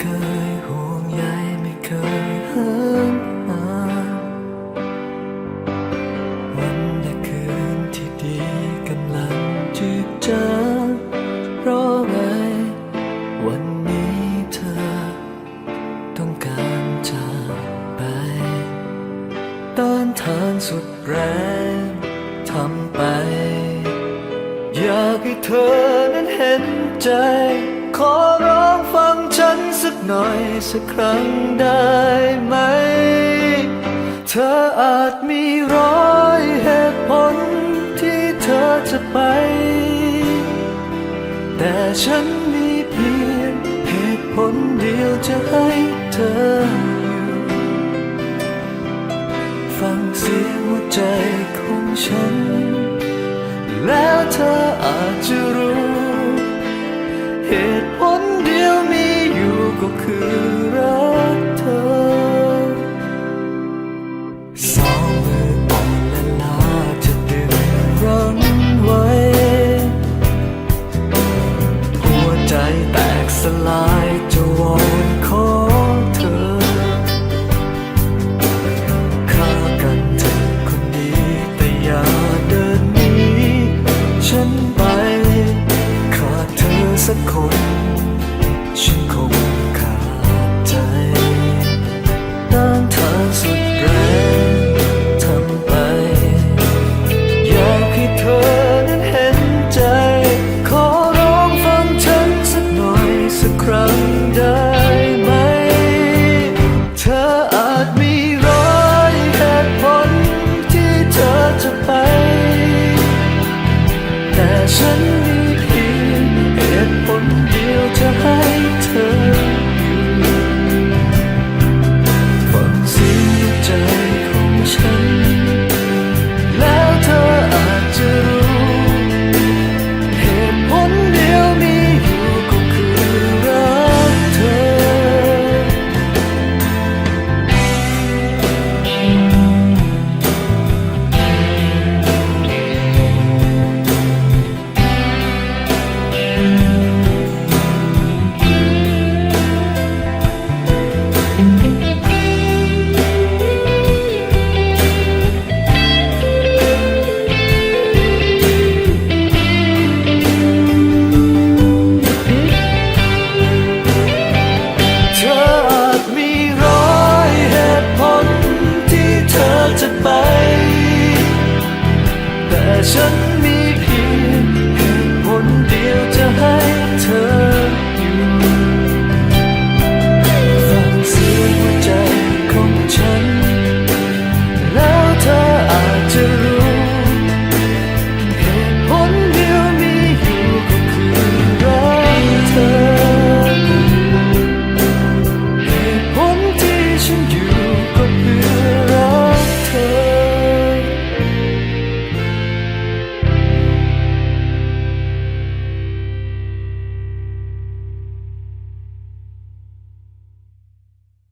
เคยห่วงใยไม่เคยห้ามวันและคืนที่ดีกำลังจืดจาเพราะไง วันนี้เธอ ต้องการจากไปต้านทานสุดแรงทำไป อยากให้เธอนั้นเห็นใจขอ หน่อยสักครั้งได้ไหม เธออาจมีร้อยเหตุผลที่เธอจะไป แต่ฉันมีเพียงเหตุผลเดียวจะให้เธออยู่ฟังเสียงหัวใจของฉัน คือรักเธอ สองมืออ่อนและลาจะดึงรั้งไว้ หัวใจแตกสลายจะวอนขอเธอฆ่ากันเธอคนดีแต่อย่าเดินหนีฉันไปขาดเธอสักคนฉั